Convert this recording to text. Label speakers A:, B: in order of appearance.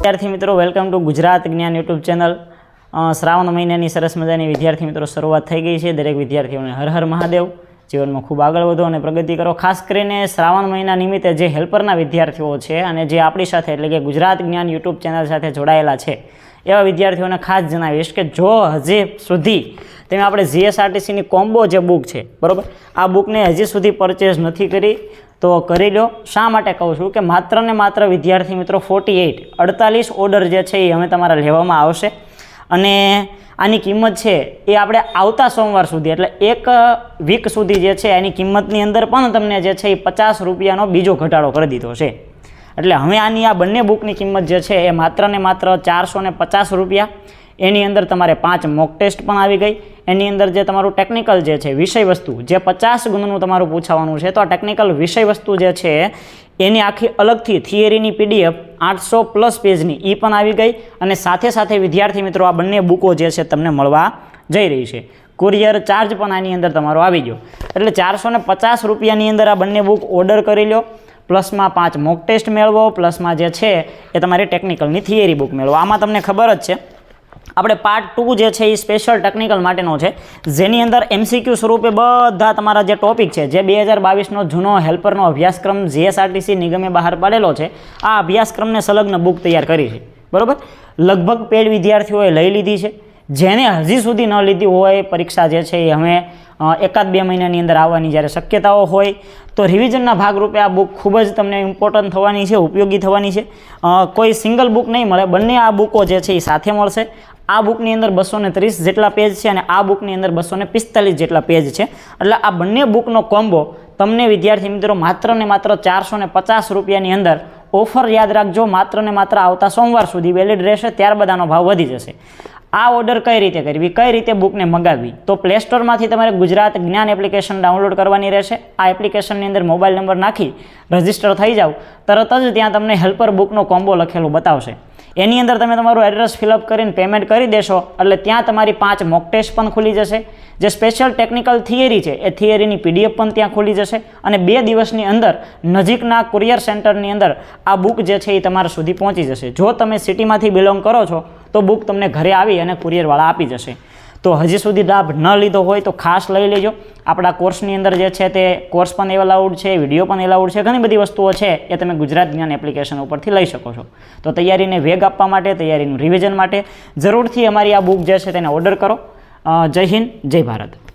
A: વિદ્યાર્થી મિત્રો welcome to Gujarat જ્ઞાન યુટ્યુબ ચેનલ. શ્રાવણ મહિનાની સરસ મજાની વિદ્યાર્થી મિત્રો, શરૂઆત થઈ ગઈ છે. દરેક વિદ્યાર્થીઓને હર હર મહાદેવ. જીવનમાં ખૂબ આગળ વધો અને પ્રગતિ કરો. ખાસ કરીને શ્રાવણ મહિના નિમિત્તે જે હેલ્પરના વિદ્યાર્થીઓ છે અને જે આપણી સાથે, એટલે કે ગુજરાત જ્ઞાન યુટ્યુબ ચેનલ સાથે જોડાયેલા છે, એવા વિદ્યાર્થીઓને ખાસ જણાવીશ કે જો હજી સુધી તમે આપણે જીએસઆરટીસીની કોમ્બો જે બુક છે, બરાબર? આ બુકને હજી સુધી પરચેઝ નથી કરી, તો કરી લો. શા માટે કહું છું કે માત્ર ને માત્ર વિદ્યાર્થી મિત્રો ફોર્ટી એઇટ અડતાલીસ ઓર્ડર જે છે એ હવે તમારા લેવામાં આવશે. અને આની કિંમત છે એ આપણે આવતા સોમવાર સુધી, એટલે એક વીક સુધી જે છે એની કિંમતની અંદર પણ તમને જે છે એ પચાસ રૂપિયાનો બીજો ઘટાડો કરી દીધો છે. એટલે હવે આની આ બંને બુકની કિંમત જે છે એ માત્ર ને માત્ર ચારસો પચાસ રૂપિયા, એની અંદર તમારે પાંચ મોક ટેસ્ટ પણ આવી ગઈ. એની અંદર જે તમારું ટેકનિકલ જે છે વિષય વસ્તુ જે પચાસ ગુણનું તમારું પૂછાવાનું છે, તો આ ટેકનિકલ વિષય વસ્તુ જે છે, એની આખી અલગથી થિયરીની પીડીએફ આઠસો પ્લસ પેજની એ પણ આવી ગઈ અને સાથે સાથે વિદ્યાર્થી મિત્રો આ બંને બુકો જે છે તમને મળવા જઈ રહી છે. કુરિયર ચાર્જ પણ આની અંદર તમારો આવી ગયો. એટલે ચારસો ને પચાસ રૂપિયાની અંદર આ બંને બુક ઓર્ડર કરી લો. પ્લસમાં પાંચ મોક ટેસ્ટ મેળવો, પ્લસમાં જે છે એ તમારી ટેકનિકલની થિયરી બુક મેળવો. આમાં તમને ખબર જ છે આપણે પાર્ટ ટુ જે છે એ સ્પેશિયલ ટેકનિકલ માટેનો છે. જેની અંદર એમસીક્યુ સ્વરૂપે બધા તમારા જે ટોપિક છે, જે બે હજાર બાવીસનો જૂનો હેલ્પરનો અભ્યાસક્રમ જીએસઆરટીસી નિગમે બહાર પાડેલો છે, આ અભ્યાસક્રમને સંલગ્ન બુક તૈયાર કરી છે. બરાબર? લગભગ પેડ વિદ્યાર્થીઓએ લઈ લીધી છે. જેને હજી સુધી ન લીધી હોય, પરીક્ષા જે છે એ હવે એકાદ બે મહિનાની અંદર આવવાની જ્યારે શક્યતાઓ હોય, તો રિવિઝનના ભાગરૂપે આ બુક ખૂબ જ તમને ઇમ્પોર્ટન્ટ થવાની છે, ઉપયોગી થવાની છે. કોઈ સિંગલ બુક નહીં મળે, બંને આ બુકો જે છે એ સાથે મળશે. આ બુકની અંદર બસો ત્રીસ જેટલા પેજ છે અને આ બુકની અંદર બસો પિસ્તાલીસ જેટલા પેજ છે. એટલે આ બંને બુકનો કોમ્બો તમને વિદ્યાર્થી મિત્રો માત્ર ને માત્ર ચારસો પચાસ રૂપિયાની અંદર ઓફર યાદ રાખજો. માત્ર ને માત્ર આવતા સોમવાર સુધી વેલિડ રહેશે ત્યારબાદ આનો ભાવ વધી જશે. આ ઓર્ડર કઈ રીતે કરવી? કઈ રીતે બુકને મગાવવી? તો પ્લે સ્ટોરમાંથી તમારે ગુજરાત જ્ઞાન એપ્લિકેશન ડાઉનલોડ કરવાની રહેશે. આ એપ્લિકેશનની અંદર મોબાઈલ નંબર નાખી રજિસ્ટર થઈ જાવ. તરત જ ત્યાં તમને હેલ્પર બુકનો કોમ્બો લખેલો બતાવશે. એની અંદર તમે તમારું એડ્રેસ ફિલઅપ કરીને પેમેન્ટ કરી દેશો, એટલે ત્યાં તમારી પાંચ મોક ટેસ્ટ પણ ખુલી જશે. જે સ્પેશિયલ ટેકનિકલ થિયરી છે, એ થિયરીની પીડીએફ પણ ત્યાં ખુલી જશે. અને બે દિવસની અંદર નજીકના કુરિયર સેન્ટરની અંદર આ બુક જે છે એ તમારા સુધી પહોંચી જશે. જો તમે સિટીમાંથી બિલોંગ કરો છો, તો બુક તમને ઘરે આવી અને કુરિયરવાળા આપી જશે. તો હજી સુધી લાભ ન લીધો હોય તો ખાસ લઈ લેજો. આપણા કોર્સની અંદર જે છે તે કોર્સ પણ એલાઉડ છે, વીડિયો પણ એલાઉડ છે, ઘણી બધી વસ્તુઓ છે એ તમે ગુજરાત જ્ઞાન એપ્લિકેશન ઉપરથી લઈ શકો છો. તો તૈયારીને વેગ આપવા માટે, તૈયારીનું રિવિઝન માટે જરૂરથી અમારી આ બુક જે છે તેને ઓર્ડર કરો. જય હિન્દ, જય ભારત.